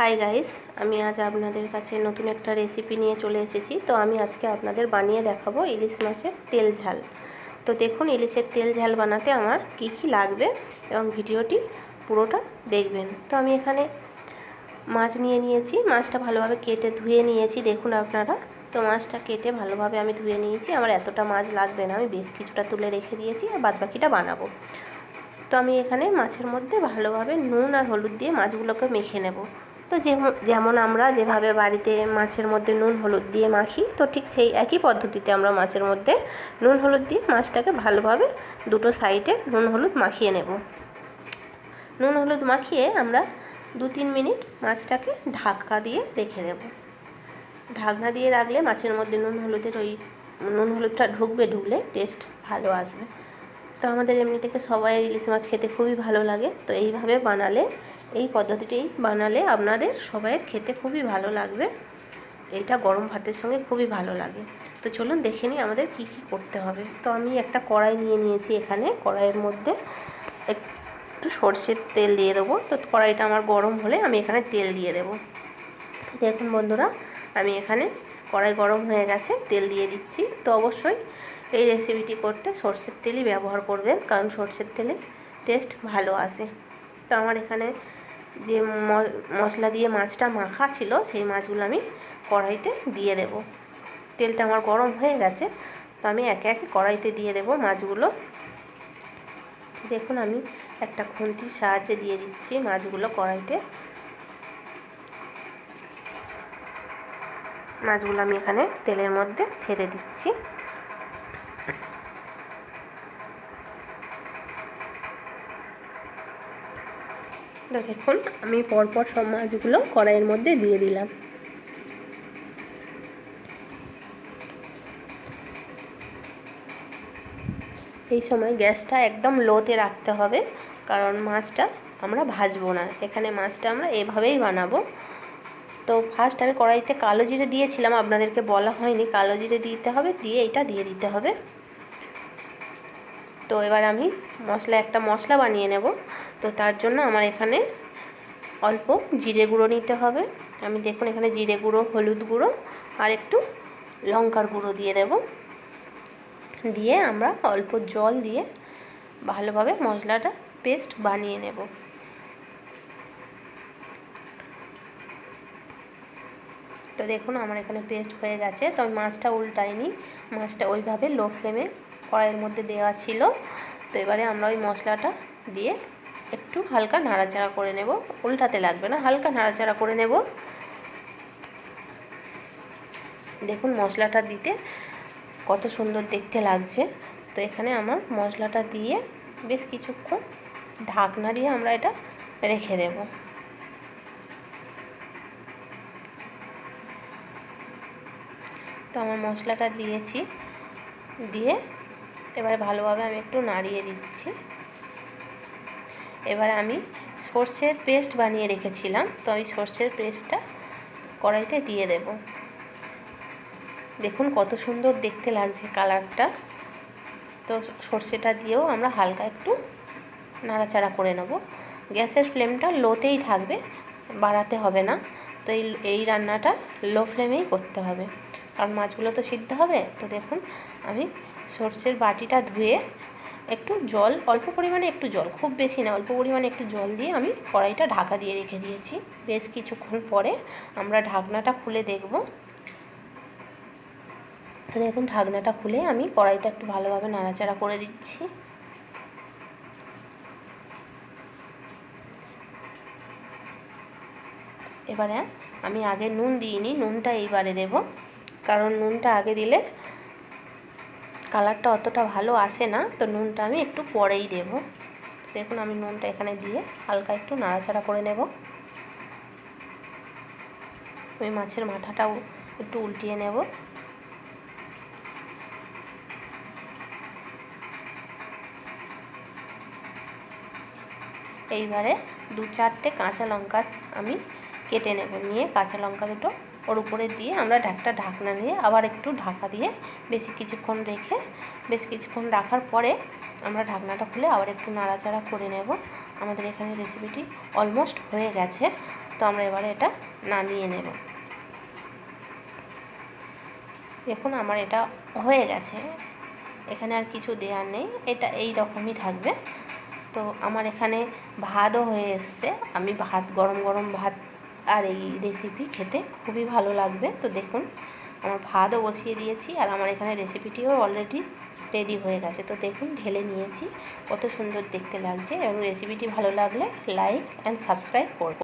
Hi guys আমি আজ আপনাদের কাছে নতুন একটা রেসিপি নিয়ে চলে এসেছি। তো আমি আজকে আপনাদের বানিয়ে দেখাবো ইলিশ মাছের তেল ঝাল। তো দেখুন, ইলিশের তেল ঝাল বানাতে আমার কি কি লাগবে এবং ভিডিওটি পুরোটা দেখবেন। তো আমি এখানে মাছ নিয়ে নিয়েছি। মাছটা ভালোভাবে কেটে ধুয়ে নিয়েছি, দেখুন আপনারা। তো মাছটা কেটে ভালোভাবে আমি ধুয়ে নিয়েছি। আমার এতটা মাছ লাগবে না। আমি বেশ কিছুটা তুলে রেখে দিয়েছি আর বাদবাকিটা বানাবো। তো আমি এখানে মাছের মধ্যে ভালোভাবে নুন আর হলুদ দিয়ে মাছগুলোকে মেখে নেব। তো যেমন আমরা যেভাবে বাড়িতে মাছের মধ্যে নুন, হলুদ দিয়ে মাখি, তো ঠিক সেই একই পদ্ধতিতে আমরা মাছের মধ্যে নুন, হলুদ দিয়ে মাছটাকে ভালোভাবে দুটো সাইডে নুন, হলুদ মাখিয়ে নেব। নুন, হলুদ মাখিয়ে আমরা দু তিন মিনিট মাছটাকে ঢাকা দিয়ে রেখে দেব। ঢাকনা দিয়ে রাখলে মাছের মধ্যে নুন, হলুদের ওই নুন, হলুদটা ঢুকবে, ঢুকলে টেস্ট ভালো আসবে। তো আমাদের এমনি থেকে সবাই ইলিশ মাছ খেতে খুবই ভালো লাগে। তো এইভাবে বানালে, এই পদ্ধতিটি বানালে আপনাদের সবাইয়ের খেতে খুবই ভালো লাগবে। এটা গরম ভাতের সঙ্গে খুবই ভালো লাগে। তো চলুন দেখে নিই আমাদের কি কি করতে হবে। তো আমি একটা কড়াই নিয়ে নিয়েছি এখানে। কড়াইয়ের মধ্যে একটু সর্ষের তেল দিয়ে দেবো। তো কড়াইটা আমার গরম হলে আমি এখানে তেল দিয়ে দেবো। দেখুন বন্ধুরা, আমি এখানে কড়াই গরম হয়ে গেছে, তেল দিয়ে দিচ্ছি। তো অবশ্যই এই রেসিপিটি করতে সর্ষের তেলই ব্যবহার করবেন, কারণ সর্ষের তেলে টেস্ট ভালো আসে। তো আমার এখানে যে মশলা দিয়ে মাছটা মাখা ছিল, সেই মাছগুলো আমি কড়াইতে দিয়ে দেব। তেলটা আমার গরম হয়ে গেছে, তো আমি একে একে কড়াইতে দিয়ে দেব মাছগুলো। দেখুন আমি একটা খুন্তির সাহায্যে দিয়ে দিচ্ছি মাছগুলো কড়াইতে। মাছগুলো আমি এখানে তেলের মধ্যে ছেড়ে দিচ্ছি। দেখুন, আমি পরপর সব মাছগুলো কড়াইয়ের মধ্যে দিয়ে দিলাম। এই সময় গ্যাসটা একদম লোতে রাখতে হবে, কারণ মাছটা আমরা ভাজবো না। এখানে মাছটা আমরা এভাবেই বানাবো। তো ফার্স্ট আমি কড়াইতে কালো জিরে দিয়েছিলাম, আপনাদেরকে বলা হয়নি। কালো জিরে দিতে হবে, দিয়ে এটা দিয়ে দিতে হবে। তো এবার আমি মশলা, একটা মশলা বানিয়ে নেব। তো তার জন্য আমার এখানে অল্প জিরে গুঁড়ো নিতে হবে। আমি দেখুন এখানে জিরে গুঁড়ো, হলুদ গুঁড়ো আর একটু লঙ্কার গুঁড়ো দিয়ে দেব। দিয়ে আমরা অল্প জল দিয়ে ভালোভাবে মশলাটা পেস্ট বানিয়ে নেব। তো দেখুন আমার এখানে পেস্ট হয়ে গেছে। তো মাছটা উল্টাইনি। মাছটা ওইভাবে লো ফ্লেমে কড়াইয়ের মধ্যে দেওয়া ছিল। তো এবারে আমরা ওই মশলাটা দিয়ে একটু হালকা নাড়াচাড়া করে নেব। উল্টাতে লাগবে না, হালকা নাড়াচাড়া করে নেব। দেখুন মশলাটা দিতে কত সুন্দর দেখতে লাগছে। তো এখানে আমার মশলাটা দিয়ে বেশ কিছুক্ষণ ঢাকনা দিয়ে আমরা এটা রেখে দেব। তো আমার মশলাটা দিয়েছি, দিয়ে এবারে ভালোভাবে আমি একটু নাড়িয়ে দিচ্ছি। এবার আমি সর্ষের পেস্ট বানিয়ে রেখেছিলাম, তো ওই সর্ষের পেস্টটা কড়াইতে দিয়ে দেব। দেখুন কত সুন্দর দেখতে লাগছে কালারটা। তো সর্ষেটা দিয়েও আমরা হালকা একটু নাড়াচাড়া করে নেব। গ্যাসের ফ্লেমটা লোতেই থাকবে, বাড়াতে হবে না। তো এই এই রান্নাটা লো ফ্লেমেই করতে হবে। কারণ মাছগুলো তো সিদ্ধ হবে, তো দেখুন আমি সর্ষের বাটিটা ধুয়ে একটু জল, অল্প পরিমাণে একটু জল, খুব বেশি না, অল্প পরিমাণে একটু জল দিয়ে আমি কড়াইটা ঢাকা দিয়ে রেখে দিয়েছি। বেশ কিছুক্ষণ পরে আমরা ঢাকনাটা খুলে দেখব। তো দেখুন, ঢাকনাটা খুলে আমি কড়াইটা একটু ভালোভাবে নাড়াচাড়া করে দিচ্ছি। এবারে আমি আগে নুন দিইনি, নুনটা এইবারে দেব। কারণ নুনটা আগে দিলে কালারটা অতটা ভালো আসে না, তো নুনটা আমি একটু পরেই দেব। দেখুন, আমি নুনটা এখানে দিয়ে হালকা একটু নাড়াচাড়া করে নেব। ওই মাছের মাথাটাও একটু উল্টিয়ে নেব। এইবারে দু চারটে কাঁচা লঙ্কা আমি কেটে নেব, নিয়ে কাঁচা লঙ্কা দুটো ওর উপরে দিয়ে আমরা ঢাকটা ঢাকনা নিয়ে আবার একটু ঢাকা দিয়ে বেশি কিছুক্ষণ রেখে, বেশ কিছুক্ষণ রাখার পরে আমরা ঢাকনাটা খুলে আবার একটু নাড়াচাড়া করে নেব। আমাদের এখানে রেসিপিটি অলমোস্ট হয়ে গেছে, তো আমরা এবারে এটা নামিয়ে নেব। দেখুন আমার এটা হয়ে গেছে। এখানে আর কিছু দেওয়ার নেই, এটা এই রকমই থাকবে। তো আমার এখানে ভাতও হয়ে এসছে, আমি ভাত, গরম গরম ভাত আর এই রেসিপি খেতে খুবই ভালো লাগবে। তো দেখুন, আমার ভাতও বসিয়ে দিয়েছি আর আমার এখানে রেসিপিটিও অলরেডি রেডি হয়ে গেছে। তো দেখুন, ঢেলে নিয়েছি। কত সুন্দর দেখতে লাগছে এবং রেসিপিটি ভালো লাগলে লাইক অ্যান্ড সাবস্ক্রাইব করব।